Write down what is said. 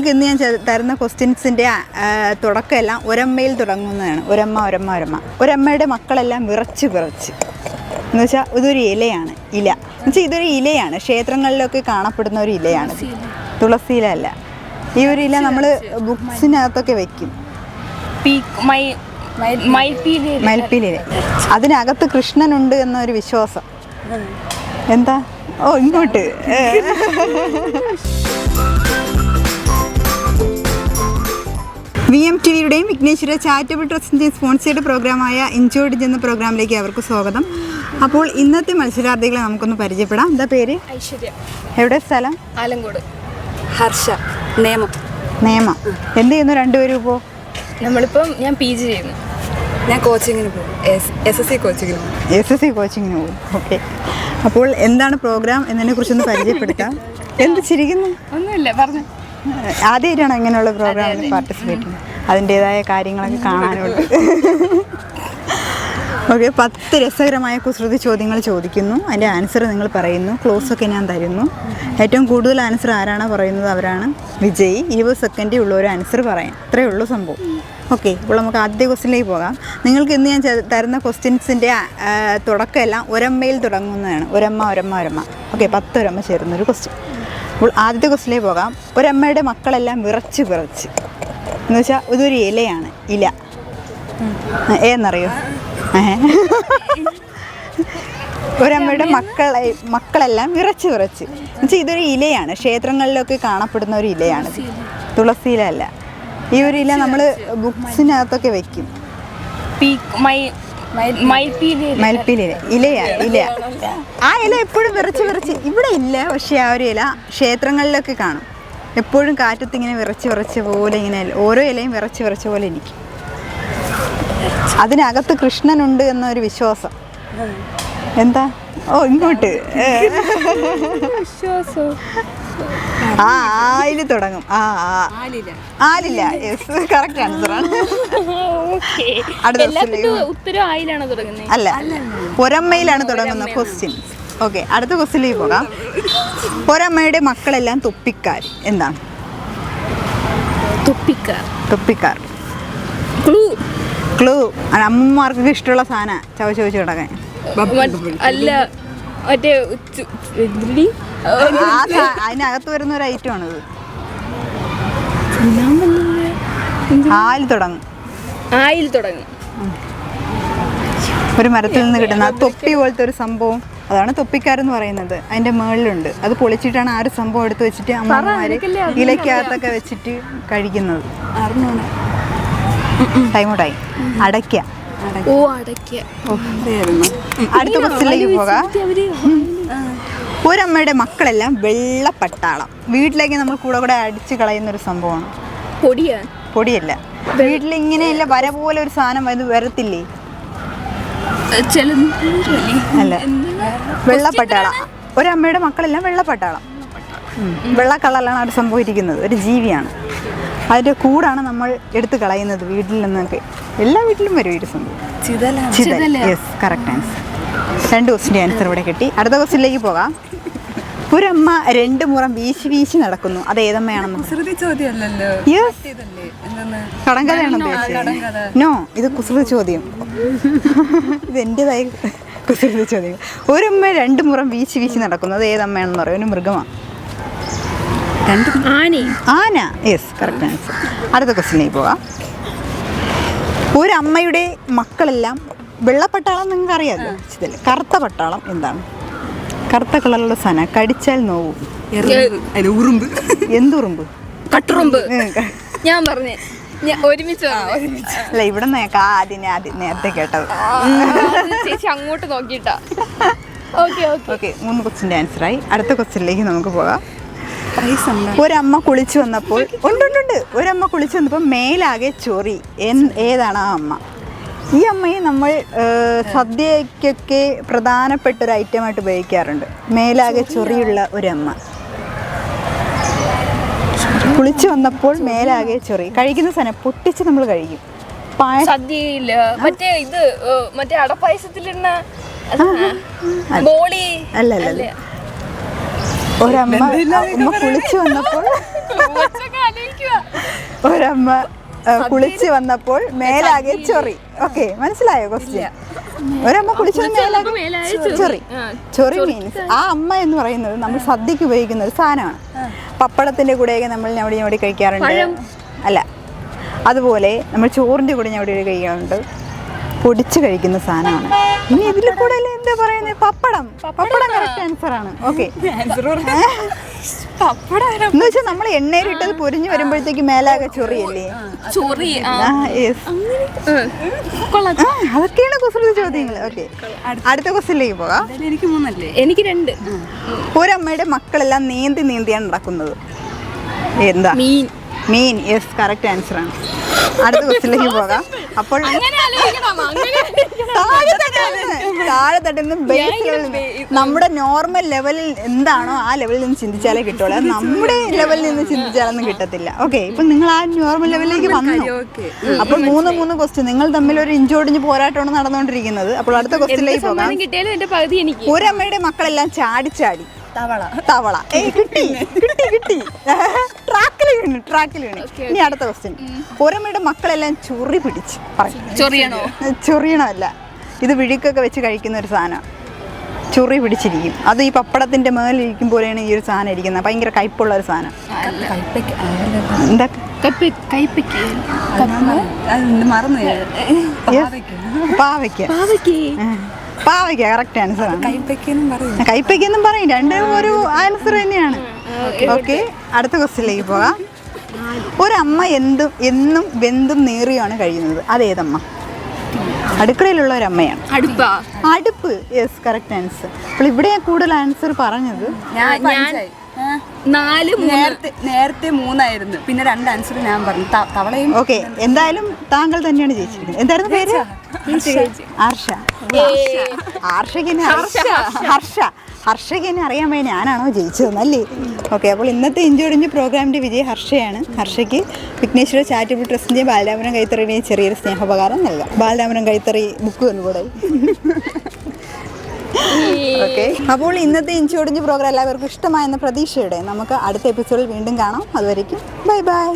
നിങ്ങൾക്ക് ഇന്ന് ഞാൻ തരുന്ന ക്വസ്റ്റ്യൻസിന്റെ തുടക്കമെല്ലാം ഒരമ്മയിൽ തുടങ്ങുന്നതാണ്. ഒരമ്മ ഒരമ്മ ഒരമ്മ. ഒരമ്മയുടെ മക്കളെല്ലാം വിറച്ച് വിറച്ച്. എന്ന് വെച്ചാൽ ഇതൊരു ഇലയാണ്. ഇല. എന്ന് വെച്ചാൽ ഇതൊരു ഇലയാണ്. ക്ഷേത്രങ്ങളിലൊക്കെ കാണപ്പെടുന്ന ഒരു ഇലയാണ്. തുളസി ഇല അല്ല ഈ ഒരു ഇല നമ്മൾ ബുക്സിനകത്തൊക്കെ വെക്കും. പീക്ക് മൈ മൈപ്പീലി മൽപ്പിയില അതിനകത്ത് കൃഷ്ണനുണ്ട് എന്നൊരു വിശ്വാസം. എന്താ? ഓ ഇങ്ങോട്ട്. വി എം ടി വിയുടെയും വിഘ്നേശ്വര ചാരിറ്റബിൾ ട്രസ്റ്റിന്റെയും സ്പോൺസേഡ് പ്രോഗ്രാമായ ഇൻജോയ്ഡ് എന്ന പ്രോഗ്രാമിലേക്ക് അവർക്ക് സ്വാഗതം. അപ്പോൾ ഇന്നത്തെ മത്സരാർത്ഥികളെ നമുക്കൊന്ന് പരിചയപ്പെടാം. എന്താ പേര്? ഐശ്വര്യ. എവിടെ? സ്ഥലം? ആലങ്കോട്. ഹർഷ. നിയമം നിയമം എന്ത് ചെയ്യുന്നു രണ്ടുപേരും ഇപ്പോൾ നമ്മളിപ്പം ഞാൻ പി ജി ചെയ്യുന്നു. ഞാൻ കോച്ചിങ്ങിന് പോകും. എസ് എസ് എസ് സി കോച്ചിങ്ങിന് പോകും. എസ് എസ് സി കോച്ചിങ്ങിന് പോകും. ഓക്കെ അപ്പോൾ എന്താണ് പ്രോഗ്രാം എന്നതിനെ കുറിച്ചൊന്ന് പരിചയപ്പെടുത്താം. എന്ത് ചിരിക്കുന്നു? ഒന്നുമില്ല പറഞ്ഞു. ആദ്യമായിട്ടാണ് അങ്ങനെയുള്ള പ്രോഗ്രാമിൽ പാർട്ടിസിപ്പേറ്റ് ചെയ്യുന്നത്? അതിന്റെതായ കാര്യങ്ങളൊക്കെ കാണാനുണ്ട്. ഓക്കെ പത്ത് രസകരമായ കുസൃതി ചോദ്യങ്ങൾ ചോദിക്കുന്നു. അതിന്റെ ആൻസർ നിങ്ങൾ പറയുന്നു. ക്ലോസ് ഒക്കെ ഞാൻ തരുന്നു. ഏറ്റവും കൂടുതൽ ആൻസർ ആരാണോ പറയുന്നത് അവരാണ്. വിജയി ഇരുപത് സെക്കൻഡിൽ ഉള്ള ഒരു ആൻസർ പറയാൻ ഇത്രയേ ഉള്ളൂ സംഭവം. ഓക്കെ ഇപ്പോൾ നമുക്ക് ആദ്യത്തെ ക്വസ്റ്റിനിലേക്ക് പോകാം. നിങ്ങൾക്ക് ഇന്ന് ഞാൻ തരുന്ന ക്വസ്റ്റ്യൻസിന്റെ തുടക്കമെല്ലാം ഒരമ്മയിൽ തുടങ്ങുന്നതാണ്. ഒരമ്മ ഒരമ്മ ഒരമ്മ. ഓക്കെ പത്തൊരമ്മ ചേരുന്നൊരു ക്വസ്റ്റ്യൻ അപ്പോൾ ആദ്യത്തെ ക്വസ്റ്റിലേക്ക് പോകാം. ഒരമ്മയുടെ മക്കളെല്ലാം വിറച്ച് വിറച്ച്. എന്ന് വെച്ചാൽ ഇതൊരു ഇലയാണ് ഇല. ഏന്നറിയോ. ഒരമ്മയുടെ മക്കളെ മക്കളെല്ലാം വിറച്ച് വിറച്ച്. എന്നുവെച്ചാൽ ഇതൊരു ഇലയാണ് ക്ഷേത്രങ്ങളിലൊക്കെ കാണപ്പെടുന്ന ഒരു ഇലയാണ്. തുളസി ഇല അല്ല ഈ ഒരു ഇല നമ്മൾ ബുക്സിനകത്തൊക്കെ വെക്കും. മയിൽപ്പീലില ഇലയാ ഇല ആ ഇല എപ്പോഴും വിറച്ച് വിറച്ച് ഇല്ല പക്ഷേ ആ ഒരു ഇല ക്ഷേത്രങ്ങളിലൊക്കെ കാണും. എപ്പോഴും കാറ്റത്ത് ഇങ്ങനെ വിറച്ച് വിറച്ച പോലെ ഇങ്ങനെ ഓരോ ഇലയും വിറച്ച് വിറച്ച പോലെ ഇരിക്കും. അതിനകത്ത് കൃഷ്ണനുണ്ട് എന്നൊരു വിശ്വാസം. എന്താ? ഓ ഇങ്ങോട്ട്. ആ ആയിൽ തുടങ്ങും. ആ ആലില്ല യെസ് കറക്റ്റ് ആൻസർ ആണ്. ഓക്കെ. അടുത്ത അല്ല ആയിലാണോ തുടങ്ങുന്നത്? ക്വസ്റ്റ്യൻ ഓക്കെ അടുത്ത ക്വസ്റ്റിലേക്ക് പോകാം. ഒരമ്മയുടെ മക്കളെല്ലാം തൊപ്പിക്കാർ എന്താണ്? തുപ്പിക്കാർ. തൊപ്പിക്കാർ. ക്ലൂ. ക്ലൂ. അമ്മമാർക്ക് ഇഷ്ടമുള്ള സാധന. ചവ ചോദിച്ചു കിടക്കാൻ അല്ല മറ്റേ അതിനകത്ത് വരുന്ന ഒരു ഐറ്റം ആണിത് ആൽ തുടങ്ങും. ആയിൽ തുടങ്ങും. ഒരു മരത്തിൽ നിന്ന് കിട്ടുന്ന തൊപ്പി പോലത്തെ ഒരു സംഭവം. അതാണ് തൊപ്പിക്കാരെന്ന് പറയുന്നത്. അതിന്റെ മുകളിലുണ്ട് അത് പൊളിച്ചിട്ടാണ് ആ ഒരു സംഭവം എടുത്ത് വെച്ചിട്ട് അമ്മമാര് ഇലക്കകത്തൊക്കെ വെച്ചിട്ട് കഴിക്കുന്നത്. ടൈമോട്ടായി അടയ്ക്ക. അടുത്ത ക്വസ്റ്റിലേക്ക് പോകാം. ഒരമ്മയുടെ മക്കളെല്ലാം വെള്ള പട്ടാളം വീട്ടിലേക്ക് നമ്മൾ കൂടെ കൂടെ അടിച്ചു കളയുന്ന ഒരു സംഭവമാണ്. പൊടിയാ? പൊടിയല്ല. വീട്ടിൽ ഇങ്ങനെയല്ല വര പോലെ ഒരു സാധനം വരത്തില്ലേ? അല്ല. വെള്ളപ്പട്ടാളം ഒരമ്മയുടെ മക്കളെല്ലാം വെള്ളപ്പട്ടാളം. വെള്ള കളറിലാണ് അവർ സംഭവിച്ചിരിക്കുന്നത്. ഒരു ജീവിയാണ്. അതിന്റെ കൂടാണ് നമ്മൾ എടുത്തു കളയുന്നത് വീട്ടിൽ നിന്നൊക്കെ. എല്ലാ വീട്ടിലും വരും ഒരു സംഭവം. ചിതൽ. യെസ് കറക്റ്റ് ആൻസർ രണ്ട് ദിവസത്തിന്റെ ആൻസർ ഇവിടെ കിട്ടി. അടുത്ത ദിവസത്തിലേക്ക് പോകാം. ഒരമ്മ രണ്ട് മുറം വീശി വീശി നടക്കുന്നു. അത് ഏതമ്മയാണെന്ന് കുസൃതി ചോദ്യമല്ലല്ലോ? കടങ്കഥയാണ് ഉദ്ദേശിച്ചത്. നോ ഇത് കുസൃതി ചോദ്യം. ഇത് എന്റെതായ കുസൃതി ചോദ്യം ഒരമ്മ രണ്ട് മുറം വീശി വീശി നടക്കുന്നു അത് ഏതമ്മയാണെന്ന് പറയും. ഒരു മൃഗമാണ് ആനി ആന. യെസ് കറക്റ്റ് ആൻസർ അടുത്ത ക്വസ്റ്റിനിലേക്ക് പോകാം. ഒരമ്മയുടെ മക്കളെല്ലാം വെള്ളപ്പട്ടാളം നിങ്ങൾക്ക് അറിയാമല്ലോ? ഇതിൽ കറുത്ത പട്ടാളം എന്താണ്? കറുത്ത കളറുള്ള സാധനം. കടിച്ചാൽ നോവും. എന്തുറുമ്പ്? കട്ടുറുമ്പ്. ഞാൻ പറഞ്ഞേ. ഒരുമിച്ച്. അല്ല ഇവിടെ നിന്ന് ആദ്യം ആദ്യം നേരത്തെ കേട്ടത്. ചേച്ചി അങ്ങോട്ട് നോക്കിട്ടാ ഓക്കെ ഓക്കെ. ഓക്കെ മൂന്ന് ക്വസ്റ്റിന്റെ ആൻസറായി അടുത്ത ക്വസ്റ്റിനിലേക്ക് നമുക്ക് പോകാം. ഒരമ്മ കുളിച്ചു വന്നപ്പോൾ ഉണ്ട് ഉണ്ട് ഉണ്ട്. ഒരമ്മ കുളിച്ചു വന്നപ്പോൾ മേലാകെ ചൊറി. എൻ- ഏതാണ് ആ അമ്മ? ഈ അമ്മയെ നമ്മൾ സദ്യക്കൊക്കെ പ്രധാനപ്പെട്ട ഒരു ഐറ്റമായിട്ട് ഉപയോഗിക്കാറുണ്ട്. മേലാകെ ചൊറിയുള്ള ഒരമ്മ. കുളിച്ചു വന്നപ്പോൾ മേലാകെ ചൊറി. കഴിക്കുന്ന സാധനം പൊട്ടിച്ച് നമ്മൾ കഴിക്കും. പായ സദ്യയില്ല മറ്റേ ഇത് മറ്റേ അടപ്പായസത്തിലിടുന്ന ബോളി അല്ല അല്ല? ഒരമ്മ അമ്മ കുളിച്ചു വന്നപ്പോൾ ഒരമ്മ കുളിച്ചു കുളിച്ച് വന്നപ്പോൾ മേലാകെ ചൊറി. ഓക്കെ മനസ്സിലായോ ക്വസ്റ്റ്യൻ ഒരമ്മ കുളിച്ച് മേലാകെ മേലാകെ ചൊറി. ചൊറി. മീൻസ് ആ അമ്മ എന്ന് പറയുന്നത് നമ്മൾ സദ്യക്ക് ഉപയോഗിക്കുന്ന ഒരു സാധനമാണ്. പപ്പടത്തിന്റെ കൂടെയൊക്കെ നമ്മൾ ഞവടി ഞവടി കഴിക്കാറുണ്ട്. അല്ല. അതുപോലെ നമ്മൾ ചോറിന്റെ കൂടെ ഞവടി ഞവടി കഴിക്കാറുണ്ട്. പൊടിച്ച് കഴിക്കുന്ന സാധനമാണ്. ഇനി ഇതിൽ കൂടെ എന്താ പറയുന്നത് പപ്പടം. പപ്പടം കറക്റ്റ് ആൻസർ ആണ്. ഓക്കെ എന്ന് വെച്ചാൽ നമ്മൾ എണ്ണയിലിട്ടത് പൊരിഞ്ഞു വരുമ്പോഴത്തേക്ക് മേലാകെ ചൊറിയല്ലേ? ചൊറി അതൊക്കെയാണ് കുസൃതി ചോദ്യങ്ങൾ ഓക്കെ. അടുത്ത ക്വസ്റ്റിലേക്ക് പോകാം. എനിക്ക് മൂന്നല്ലേ? എനിക്ക് രണ്ട്. ഒരമ്മയുടെ മക്കളെല്ലാം നീന്തി നീന്തിയാണ് നടക്കുന്നത്. എന്താ? മീൻ. മീൻ. യെസ് കറക്റ്റ് ആൻസർ ആണ്. അടുത്ത ക്വസ്റ്റിലേക്ക് പോകാം. അപ്പോൾ താഴെ തട്ടുന്ന നമ്മുടെ നോർമൽ ലെവലിൽ എന്താണോ ആ ലെവലിൽ നിന്ന് ചിന്തിച്ചാലേ കിട്ടുള്ളൂ. നമ്മുടെ ലെവലിൽ നിന്ന് ചിന്തിച്ചാലൊന്നും കിട്ടത്തില്ല. ഓക്കെ ഇപ്പൊ നിങ്ങൾ ആ നോർമൽ ലെവലിലേക്ക് വന്നു. അപ്പോൾ മൂന്ന് മൂന്ന് ക്വസ്റ്റ്യൻ നിങ്ങൾ തമ്മിൽ ഒരു ഇഞ്ചോടിഞ്ഞ് പോരാട്ടമാണ് നടന്നുകൊണ്ടിരിക്കുന്നത്. അപ്പോൾ അടുത്ത ക്വസ്റ്റ്യനിലേക്ക് പോകാം. ഒരമ്മയുടെ മക്കളെല്ലാം ചാടി ചാടി. തവള. തവള. ഏയ് കിട്ടി കിട്ടി. കിട്ടി ട്രാക്കിൽ വീണു ട്രാക്കിൽ വീണു. ഇനി അടുത്ത ക്വസ്റ്റ്യൻ ഒരമ്മയുടെ മക്കളെല്ലാം ചൊറി പിടിച്ച് പറയും. ചൊറിയണോ? ചൊറിയണമല്ല. ഇത് വിഴുക്കൊക്കെ വെച്ച് കഴിക്കുന്ന ഒരു സാധനം. ചൊറി പിടിച്ചിരിക്കും. അത് ഈ പപ്പടത്തിന്റെ മേലിരിക്കും പോലെയാണ് ഈ ഒരു സാധനം ഇരിക്കുന്നത്. ഭയങ്കര കയ്പുള്ള ഒരു സാധനം. എന്താ പാവയ്ക്ക്. പാവയ്ക്ക. പാവയ്ക്ക കറക്റ്റ് ആൻസർ ആണ്. കൈപ്പയ്ക്കെന്നും പറയും. രണ്ടും ഒരു ആൻസർ തന്നെയാണ്. ഓക്കെ അടുത്ത ക്വസ്റ്റ്യനിലേക്ക് പോകാം. ഒരമ്മ എന്തും എന്നും വെന്തും നേറിയാണ് കഴിയുന്നത്. അതേതമ്മ അടുക്കളയിലുള്ള ഒരമ്മയാണ്. അമ്മയാണ് അടുപ്പ്. യെസ് കറക്റ്റ് ആൻസർ അപ്പോൾ ഇവിടെ കൂടുതൽ ആൻസർ പറഞ്ഞത്. ഞാൻ. നാല് നേരത്തെ നേരത്തെ മൂന്നായിരുന്നു. പിന്നെ രണ്ട് ആൻസർ ഞാൻ പറഞ്ഞു. തവളയും ഓക്കെ എന്തായാലും താങ്കൾ തന്നെയാണ് ജയിച്ചിരിക്കുന്നത്. എന്തായിരുന്നു പേര്? ഹർഷ. ഹർഷകിനെ ഹർഷ. ഹർഷകിനെ എന്നെ അറിയാൻ വേണ്ടി ഞാനാണോ ജയിച്ചതെന്നല്ലേ ഓക്കെ അപ്പോൾ ഇന്നത്തെ ഇഞ്ചോടിഞ്ച് പ്രോഗ്രാമിന്റെ വിജയ ഹർഷയാണ്. ഹർഷയ്ക്ക് വിഘ്നേശ്വര ചാരിറ്റബിൾ ട്രസ്റ്റിന്റെയും ബാലരാമനം കൈത്തറിയുടെയും ചെറിയൊരു സ്നേഹോപകാരം നൽകാം. ബാലരാമനം കൈത്തറി ബുക്ക് കൂടെ ഓക്കെ അപ്പോൾ ഇന്നത്തെ ഇഞ്ചോടിഞ്ച് പ്രോഗ്രാം എല്ലാവർക്കും ഇഷ്ടമായെന്ന പ്രതീക്ഷയുടെ നമുക്ക് അടുത്ത എപ്പിസോഡിൽ വീണ്ടും കാണാം. അതുവരയ്ക്കും ബൈ ബൈ